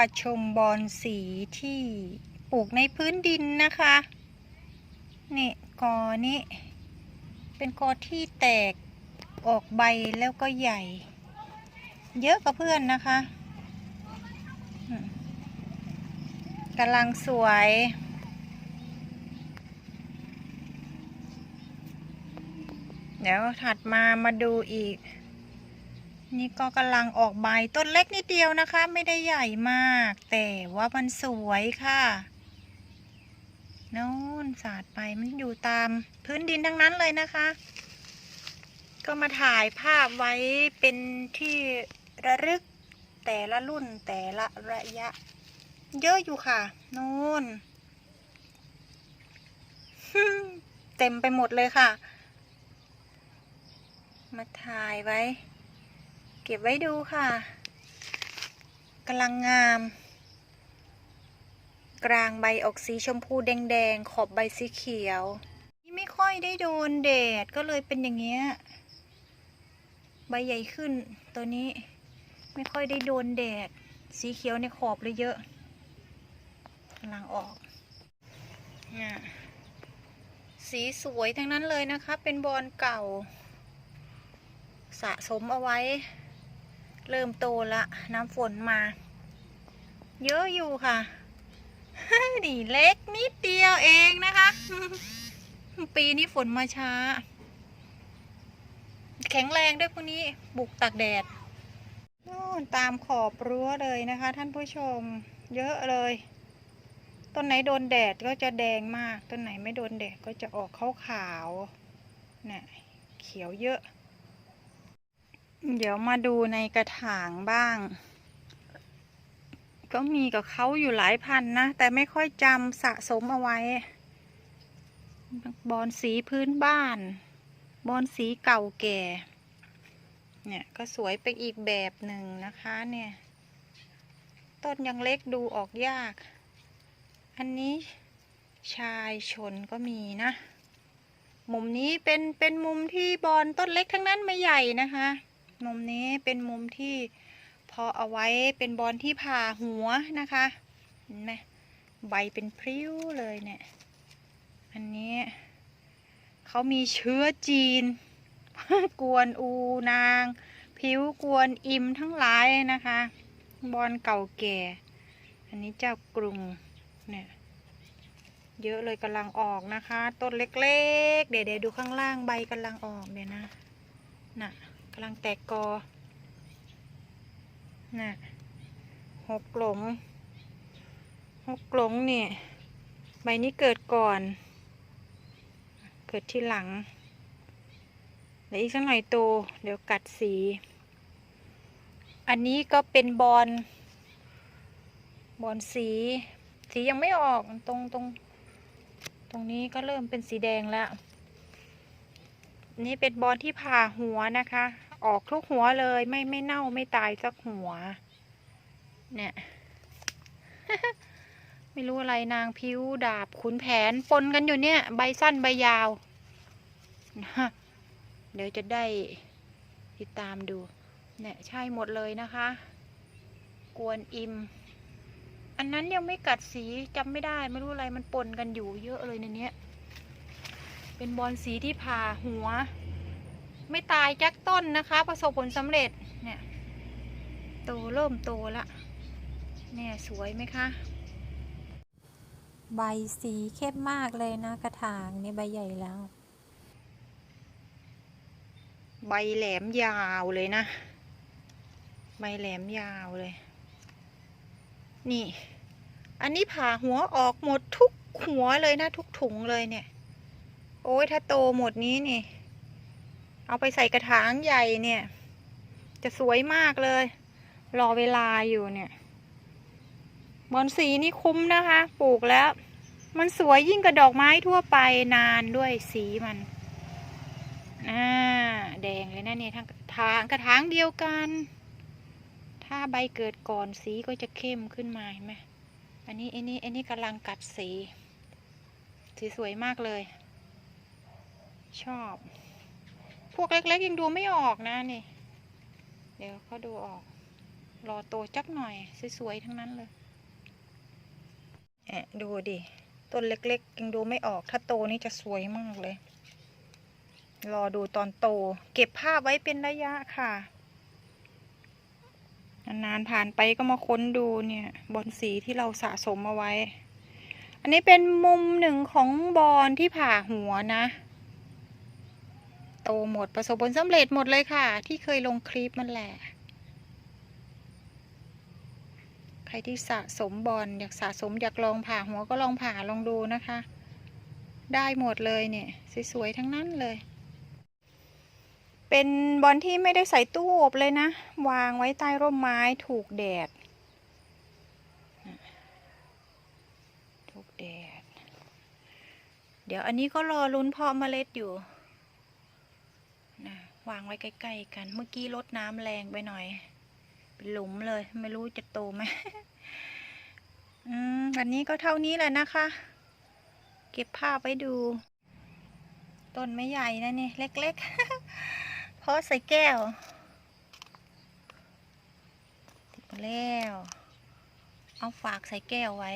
าชมบอนสีที่ปลูกในพื้นดินนะคะ นี่กอนี้ เป็นกอที่แตกออกใบแล้วก็ใหญ่ เยอะกว่าเพื่อนนะคะกำลังสวย เดี๋ยวถัดมามาดูอีก นี่ก็กำลังออกใบต้นเล็กนิดเดียวนะคะ ไม่ได้ใหญ่มาก แต่ว่ามันสวยค่ะโน่นสาดไปมันอยู่ตามพื้นดินทั้งนั้นเลยนะคะ ก็มาถ่ายภาพไว้เป็นที่ระลึกแต่ละรุ่นแต่ละระยะ เยอะอยู่ค่ะโน่นเต็มไปหมดเลยค่ะ มาถ่ายไว้ เก็บไว้ดูค่ะกำลังงาม กลางใบออกสีชมพูแดงๆ ขอบใบสีเขียวนี่ไม่ค่อยได้โดนแดดก็เลยเป็นอย่างเงี้ย ใบใหญ่ขึ้นตัวนี้ไม่ค่อยได้โดนแดด สีเขียวในขอบเลยเยอะกำลังออกน่ะสีสวยทั้งนั้นเลยนะคะ เป็นบอลเก่า สะสมเอาไว้ เริ่มโตละน้ำฝนมา เยอะอยู่ค่ะนี่เล็กนิดเดียวเองนะคะ ปีนี้ฝนมาช้า แข็งแรงด้วยพวกนี้บุกตากแดดนู่นตามขอบรั้วเลยนะคะ ท่านผู้ชมเยอะเลย ต้นไหนโดนแดดก็จะแดงมาก ต้นไหนไม่โดนแดดก็จะออกขาวๆเนี่ยเขียวเยอะ เดี๋ยวมาดูในกระถางบ้าง ก็มีกับเขาอยู่หลายพันนะ แต่ไม่ค่อยจำสะสมเอาไว้ บอนสีพื้นบ้าน บอนสีเก่าแก่ เนี่ยก็สวยไปอีกแบบหนึ่งนะคะเนี่ย ต้นยังเล็กดูออกยาก อันนี้ชายชนก็มีนะ มุมนี้เป็นเป็นมุมที่บอนต้นเล็กทั้งนั้นไม่ใหญ่นะคะ มุมนี้เป็นมุมที่พอเอาไว้เป็นบอลที่ผ่าหัวนะคะเห็นไหมใบเป็นพริ้วเลยเนี่ย อันนี้เขามีเชื้อจีน กวนอูนาง ผิวกวนอิมทั้งหลายนะคะ บอลเก่าแก่ อันนี้เจ้ากรุงเนี่ยเยอะเลยกำลังออกนะคะ ต้นเล็กๆ เดี๋ยวๆดูข้างล่างใบกำลังออกเดี๋ยวนะน่ะ กำลังแตกกอ น่ะหกหลง หกหลงเนี่ยใบนี้เกิดก่อน เกิดที่หลังเดี๋ยวอีกสักหน่อยโต เดี๋ยวกัดสี อันนี้ก็เป็นบอล บอลสี สียังไม่ออกตรงตรง ตรงนี้ก็เริ่มเป็นสีแดงแล้ว นี่เป็นบอลที่ผ่าหัวนะคะ ออกทุกหัวเลยไม่ไม่เน่าไม่ตายสักหัว เนี่ย ไม่รู้อะไรนางพิ้วดาบขุนแผนปนกันอยู่เนี่ย ใบสั้นใบยาว เดี๋ยวจะได้ติดตามดู เนี่ยใช่หมดเลยนะคะ กวนอิม อันนั้นยังไม่กัดสีจำไม่ได้ไม่รู้อะไรมันปนกันอยู่เยอะเลยในเนี้ย เป็นบอลสีที่ผ่าหัว ไม่ตายจักต้นนะคะ ประสบผลสำเร็จเนี่ยโตเริ่มโตละเนี่ยสวยไหมคะ ใบสีเข้มมากเลยนะกระถางนี่ใบใหญ่แล้ว ใบแหลมยาวเลยนะ ใบแหลมยาวเลย นี่ อันนี้ผ่าหัวออกหมดทุกหัวเลยนะ ทุกถุงเลยเนี่ย โอ้ยถ้าโตหมดนี้นี่ เอาไปใส่กระถางใหญ่เนี่ย จะสวยมากเลย รอเวลาอยู่เนี่ยบอนสีนี่คุ้มนะคะ ปลูกแล้ว มันสวยยิ่งกว่าดอกไม้ทั่วไปนานด้วยสีมันอ่าแดงเลยนะเนี่ยทั้งทางกระถางเดียวกัน ถ้าใบเกิดก่อนสีก็จะเข้มขึ้นมาเห็นไหมอันนี้อันนี้อันนี้กำลังกัดสี สีสวยมากเลย ชอบ พวกเล็กๆยังดูไม่ออกนะนี่ เดี๋ยวเขาดูออก รอโตจักหน่อยสวยๆทั้งนั้นเลยแอะดูดิต้นเล็กๆยังดูไม่ออก ถ้าโตนี่จะสวยมากเลย รอดูตอนโต เก็บภาพไว้เป็นระยะค่ะนานๆผ่านไปก็มาค้นดูเนี่ยบอลสีที่เราสะสมเอาไว้ อันนี้เป็นมุมหนึ่งของบอลที่ผ่าหัวนะ โตหมดประสบผลสำเร็จหมดเลยค่ะ ที่เคยลงคลิปมันแหละ ใครที่สะสมบอลอยากสะสมอยากลองผ่าหัวก็ลองผ่าลองดูนะคะ ได้หมดเลยเนี่ยสวยๆทั้งนั้นเลย เป็นบอลที่ไม่ได้ใส่ตู้อบเลยนะ วางไว้ใต้ร่มไม้ถูกแดดถูกแดด เดี๋ยวอันนี้ก็รอลุ้นเพาะเมล็ดอยู่ วางไว้ใกล้ๆกัน เมื่อกี้รดน้ำแรงไปหน่อย เป็นหลุมเลย ไม่รู้จะโตไหมอืมวันนี้ก็เท่านี้แหละนะคะ เก็บภาพไว้ดู ต้นไม่ใหญ่นะนี่เล็กๆ เพราะใส่แก้ว ติดมาแล้ว เอาฝากใส่แก้วไว้